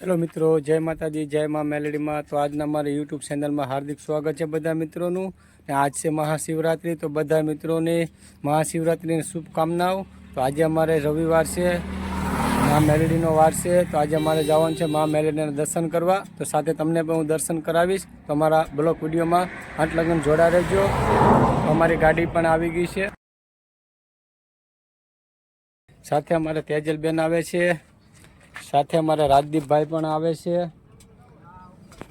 Hello મિત્રો, જય માતાજી, જય મા મેલેડીમાં. તો આજના મારા યુટ્યુબ ચેનલમાં હાર્દિક સ્વાગત છે બધા મિત્રોનું. ને આજ છે મહાશિવરાત્રિ, તો બધા મિત્રોને મહાશિવરાત્રિની શુભકામનાઓ. તો આજે અમારે રવિવાર છે, મા મેલેડીનો વાર છે. તો આજે અમારે જવાનું છે મા મેલેડીના દર્શન કરવા. તો સાથે તમને પણ હું દર્શન કરાવીશ. તો અમારા બ્લોક વિડીયોમાં આઠ લગ્ન જોડા રહેજો. અમારી ગાડી પણ આવી ગઈ છે. સાથે અમારે તેજલબેન આવે છે. સાથે અમારા રાજદીપભાઈ પણ આવે છે.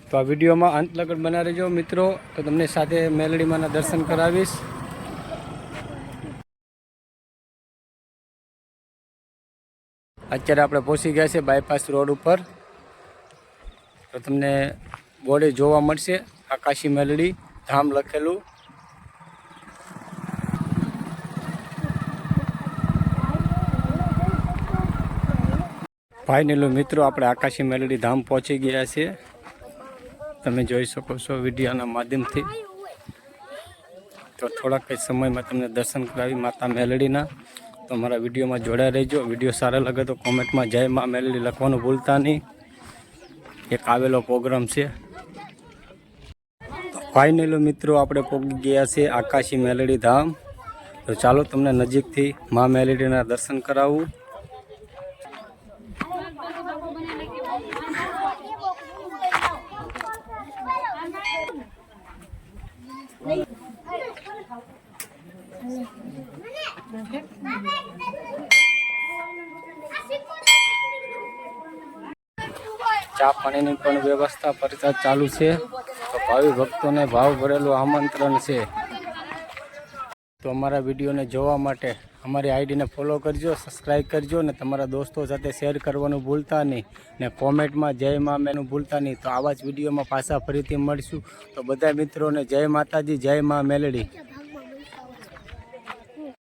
તો આ વિડીયોમાં અંત લગડ બના રહેજો મિત્રો. તો તમને સાથે મેલડીમાંના દર્શન કરાવીશ. અત્યારે આપણે પહોંચી ગયા છે બાયપાસ રોડ ઉપર. તો તમને બોર્ડે જોવા મળશે. આકાશી મેલડી, ધામ લખેલું. ફાઇનલી મિત્રો, આપણે આકાશી મેલડી ધામ પહોંચી ગયા છીએ. તમે જોઈ શકો છો વિડીયોના માધ્યમથી. તો થોડાક જ સમયમાં તમને દર્શન કરાવી માતા મેલડીના. તો મારા વિડીયોમાં જોડાઈ રહેજો. વીડિયો સારા લાગે તો કોમેન્ટમાં જય મા મેલડી લખવાનું ભૂલતા નહીં. એક આવેલો પ્રોગ્રામ છે. ફાઇનલી મિત્રો, આપણે પહોંચી ગયા છીએ આકાશી મેલડી ધામ. તો ચાલો તમને નજીકથી મા મેલડીના દર્શન કરાવું. ચા પાણીની પણ વ્યવસ્થા પ્રચાર ચાલુ છે. તો ભાવિ ભક્તોને ભાવ ભરેલું આમંત્રણ છે. તો અમારા વિડીયોને જોવા માટે અમારી આઈડીને ફોલો કરજો સબસ્ક્રાઈબ કરજો ને તમારા દોસ્તો સાથે શેર કરવાનું ભૂલતા નહીં. ને કોમેન્ટમાં જય મા મેનું ભૂલતા નહીં. તો આવા જ વિડીયોમાં પાછા ફરીથી મળશું. તો બધા મિત્રોને જય માતાજી, જય મા મેલડી.